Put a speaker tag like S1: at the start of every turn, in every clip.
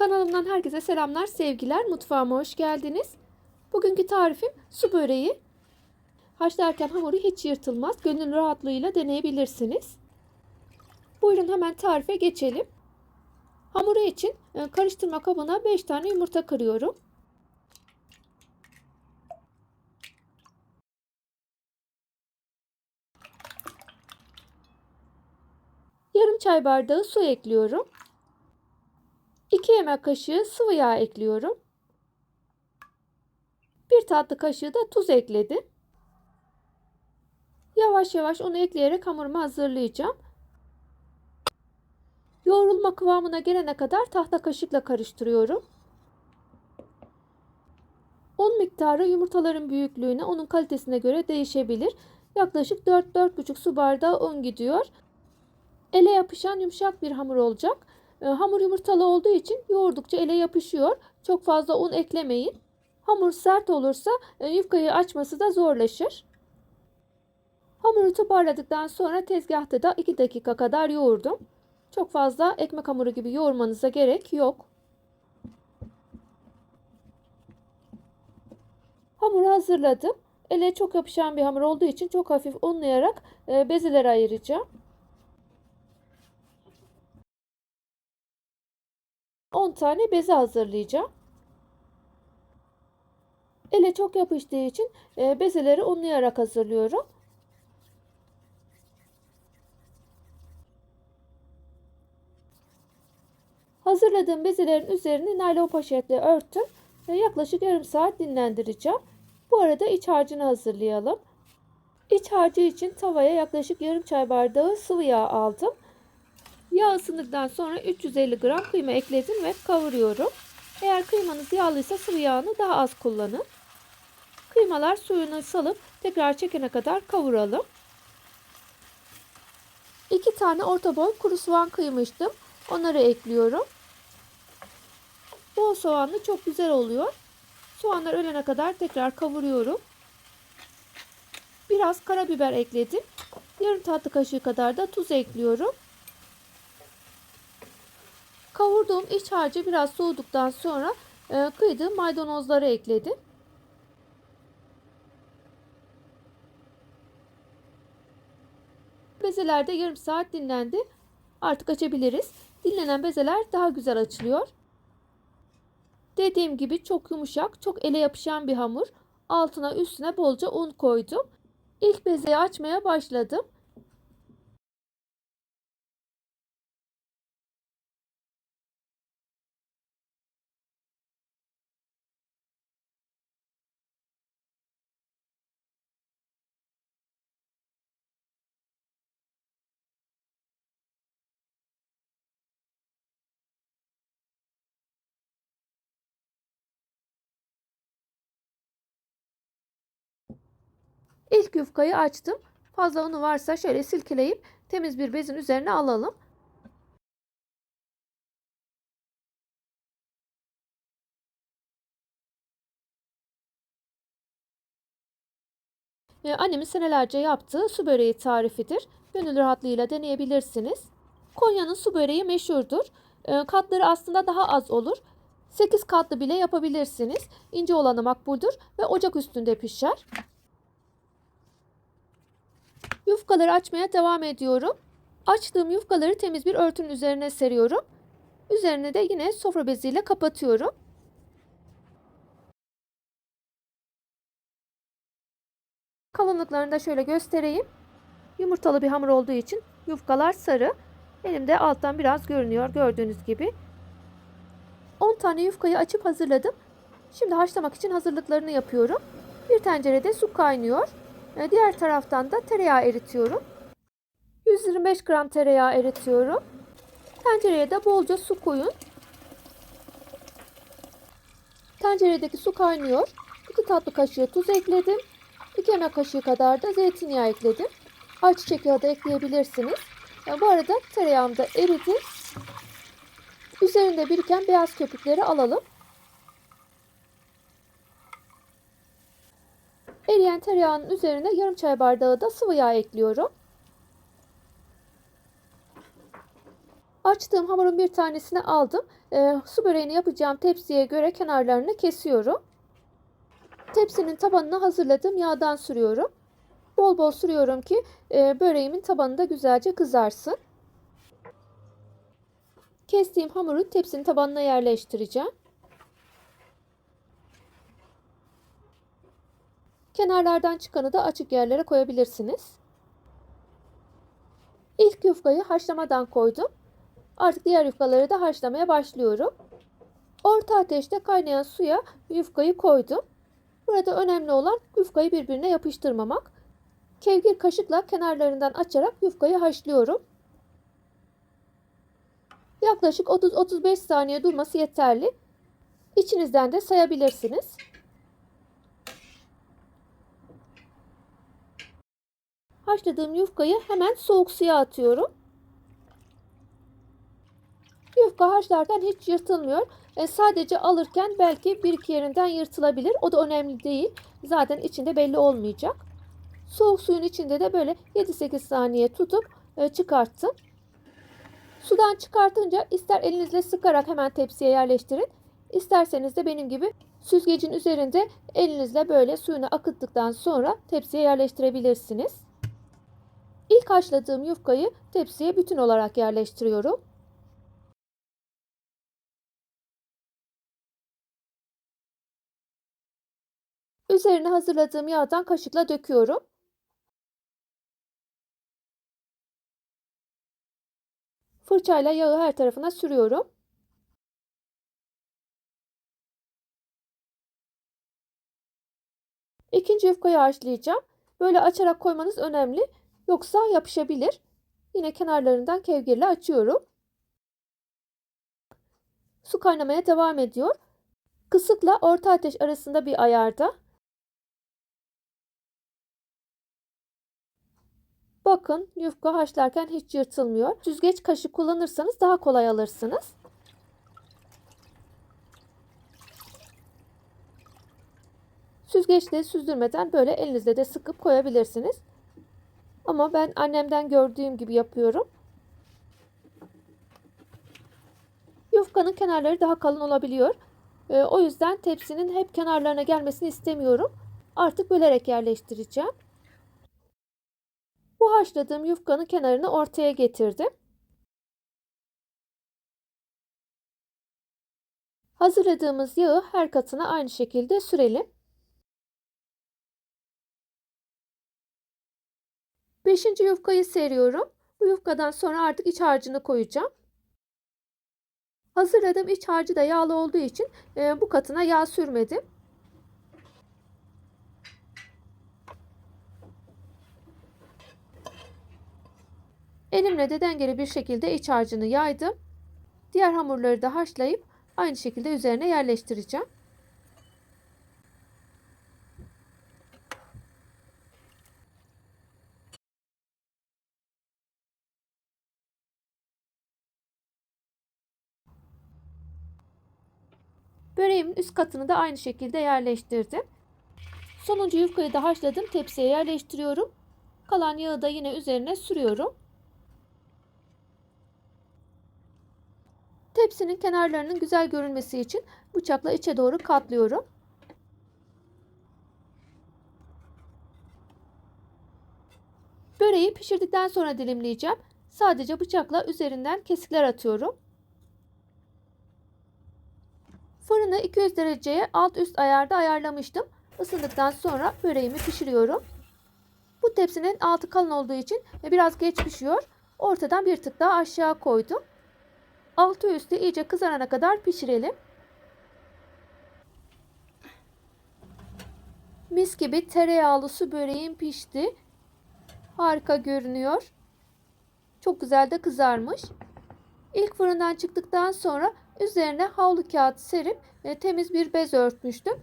S1: Kanalımdan herkese selamlar, sevgiler. Mutfağıma hoş geldiniz. Bugünkü tarifim su böreği. Haşlarken hamuru hiç yırtılmaz. Gönül rahatlığıyla deneyebilirsiniz. Buyurun hemen tarife geçelim. Hamuru için e, karıştırma kabına 5 tane yumurta kırıyorum. Yarım çay bardağı su ekliyorum. 2 yemek kaşığı sıvı yağ ekliyorum. 1 tatlı kaşığı da tuz ekledim. Yavaş yavaş onu ekleyerek hamurumu hazırlayacağım. Yoğrulma kıvamına gelene kadar tahta kaşıkla karıştırıyorum. Un miktarı yumurtaların büyüklüğüne, onun kalitesine göre değişebilir. Yaklaşık 4-4,5 su bardağı un gidiyor. Ele yapışan yumuşak bir hamur olacak. E, hamur yumurtalı olduğu için yoğurdukça ele yapışıyor. Çok fazla un eklemeyin. Hamur sert olursa e, yufkayı açması da zorlaşır. Hamuru toparladıktan sonra tezgahta da 2 dakika kadar yoğurdum. Çok fazla ekmek hamuru gibi yoğurmanıza gerek yok. Hamuru hazırladım. Ele çok yapışan bir hamur olduğu için çok hafif unlayarak e, bezelere ayıracağım. 10 tane beze hazırlayacağım. Ele çok yapıştığı için e, bezeleri unlayarak hazırlıyorum. Hazırladığım bezelerin üzerini naylon poşetle örttüm ve yaklaşık yarım saat dinlendireceğim. Bu arada iç harcını hazırlayalım. İç harcı için tavaya yaklaşık yarım çay bardağı sıvı yağ aldım. Yağ ısındıktan sonra 350 gram kıyma ekledim ve kavuruyorum. Eğer kıymanız yağlıysa sıvı yağını daha az kullanın. Kıymalar suyunu salıp tekrar çekene kadar kavuralım. 2 tane orta boy kuru soğan kıymıştım. Onları ekliyorum. Bol soğanlı çok güzel oluyor. Soğanlar ölene kadar tekrar kavuruyorum. Biraz karabiber ekledim. Yarım tatlı kaşığı kadar da tuz ekliyorum. Kavurduğum iç harcı biraz soğuduktan sonra e, kıydığım maydanozları ekledim. Bezeler de yarım saat dinlendi. Artık açabiliriz. Dinlenen bezeler daha güzel açılıyor. Dediğim gibi çok yumuşak, çok ele yapışan bir hamur. Altına üstüne bolca un koydum. İlk bezeyi açmaya başladım. İlk yufkayı açtım. Fazla unu varsa şöyle silkeleyip temiz bir bezin üzerine alalım. Ee, annemin senelerce yaptığı su böreği tarifidir. Gönül rahatlığıyla deneyebilirsiniz. Konya'nın su böreği meşhurdur. Ee, katları aslında daha az olur. 8 katlı bile yapabilirsiniz. İnce olanı makbuldür ve ocak üstünde pişer. Yufkaları açmaya devam ediyorum. Açtığım yufkaları temiz bir örtünün üzerine seriyorum. Üzerine de yine sofra beziyle kapatıyorum. Kalınlıklarını da şöyle göstereyim. Yumurtalı bir hamur olduğu için yufkalar sarı. Elimde alttan biraz görünüyor gördüğünüz gibi. 10 tane yufkayı açıp hazırladım. Şimdi haşlamak için hazırlıklarını yapıyorum. Bir tencerede su kaynıyor. Ee, diğer taraftan da tereyağı eritiyorum. 125 gram tereyağı eritiyorum. Tencereye de bolca su koyun. Tenceredeki su kaynıyor. 2 tatlı kaşığı tuz ekledim. 2 yemek kaşığı kadar da zeytinyağı ekledim. Ayçiçek yağı da ekleyebilirsiniz. Bu arada tereyağım da eridi. Üzerinde biriken beyaz köpükleri alalım. Eriyen tereyağının üzerine yarım çay bardağı da sıvı yağ ekliyorum. Açtığım hamurun bir tanesini aldım. E, su böreğini yapacağım tepsiye göre kenarlarını kesiyorum. Tepsinin tabanını hazırladım. Yağdan sürüyorum. Bol bol sürüyorum ki e, böreğimin tabanı da güzelce kızarsın. Kestiğim hamuru tepsinin tabanına yerleştireceğim. Kenarlardan çıkanı da açık yerlere koyabilirsiniz. İlk yufkayı haşlamadan koydum. Artık diğer yufkaları da haşlamaya başlıyorum. Orta ateşte kaynayan suya yufkayı koydum. Burada önemli olan yufkayı birbirine yapıştırmamak. Kevgir kaşıkla kenarlarından açarak yufkayı haşlıyorum. Yaklaşık 30-35 saniye durması yeterli. İçinizden de sayabilirsiniz. Haşladığım yufkayı hemen soğuk suya atıyorum. Yufka haşlarken hiç yırtılmıyor. E, sadece alırken belki bir iki yerinden yırtılabilir. O da önemli değil. Zaten içinde belli olmayacak. Soğuk suyun içinde de böyle 7-8 saniye tutup e, çıkarttım. Sudan çıkartınca ister elinizle sıkarak hemen tepsiye yerleştirin. İsterseniz de benim gibi süzgecin üzerinde elinizle böyle suyunu akıttıktan sonra tepsiye yerleştirebilirsiniz. İlk haşladığım yufkayı tepsiye bütün olarak yerleştiriyorum. Üzerine hazırladığım yağdan kaşıkla döküyorum. Fırçayla yağı her tarafına sürüyorum. İkinci yufkayı haşlayacağım. Böyle açarak koymanız önemli. Yoksa yapışabilir. Yine kenarlarından kevgirle açıyorum. Su kaynamaya devam ediyor. Kısıkla orta ateş arasında bir ayarda. Bakın yufka haşlarken hiç yırtılmıyor. Süzgeç kaşık kullanırsanız daha kolay alırsınız. Süzgeçle süzdürmeden böyle elinizle de sıkıp koyabilirsiniz. Ama ben annemden gördüğüm gibi yapıyorum. Yufkanın kenarları daha kalın olabiliyor. Ee, o yüzden tepsinin hep kenarlarına gelmesini istemiyorum. Artık bölerek yerleştireceğim. Bu haşladığım yufkanın kenarını ortaya getirdim. Hazırladığımız yağı her katına aynı şekilde sürelim. Beşinci yufkayı seriyorum. Bu yufkadan sonra artık iç harcını koyacağım. Hazırladığım iç harcı da yağlı olduğu için e, bu katına yağ sürmedim. Elimle de dengeli bir şekilde iç harcını yaydım. Diğer hamurları da haşlayıp aynı şekilde üzerine yerleştireceğim. Böreğimin üst katını da aynı şekilde yerleştirdim. Sonuncu yufkayı da haşladım. Tepsiye yerleştiriyorum. Kalan yağı da yine üzerine sürüyorum. Tepsinin kenarlarının güzel görünmesi için bıçakla içe doğru katlıyorum. Böreği pişirdikten sonra dilimleyeceğim. Sadece bıçakla üzerinden kesikler atıyorum. Fırını 200 dereceye alt üst ayarda ayarlamıştım. Isındıktan sonra böreğimi pişiriyorum. Bu tepsinin altı kalın olduğu için biraz geç pişiyor. Ortadan bir tık daha aşağı koydum. Altı üstü iyice kızarana kadar pişirelim. Mis gibi tereyağlı su böreğim pişti. Harika görünüyor. Çok güzel de kızarmış. İlk fırından çıktıktan sonra üzerine havlu kağıt serip e, temiz bir bez örtmüştüm.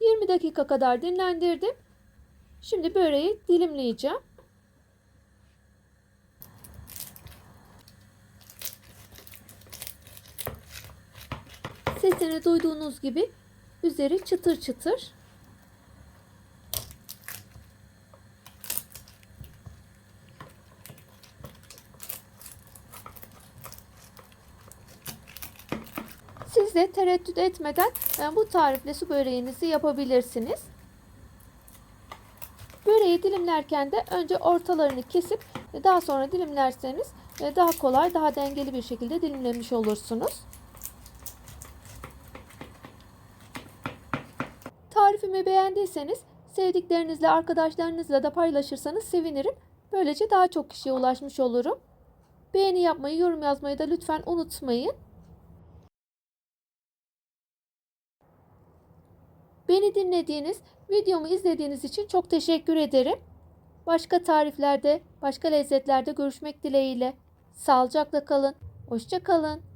S1: 20 dakika kadar dinlendirdim. Şimdi böreği dilimleyeceğim. Sesini duyduğunuz gibi üzeri çıtır çıtır. De tereddüt etmeden e, bu tarifle su böreğinizi yapabilirsiniz. Böreği dilimlerken de önce ortalarını kesip e, daha sonra dilimlerseniz e, daha kolay, daha dengeli bir şekilde dilimlemiş olursunuz. Tarifimi beğendiyseniz sevdiklerinizle, arkadaşlarınızla da paylaşırsanız sevinirim. Böylece daha çok kişiye ulaşmış olurum. Beğeni yapmayı, yorum yazmayı da lütfen unutmayın. Beni dinlediğiniz, videomu izlediğiniz için çok teşekkür ederim. Başka tariflerde, başka lezzetlerde görüşmek dileğiyle. Sağlıcakla kalın. Hoşça kalın.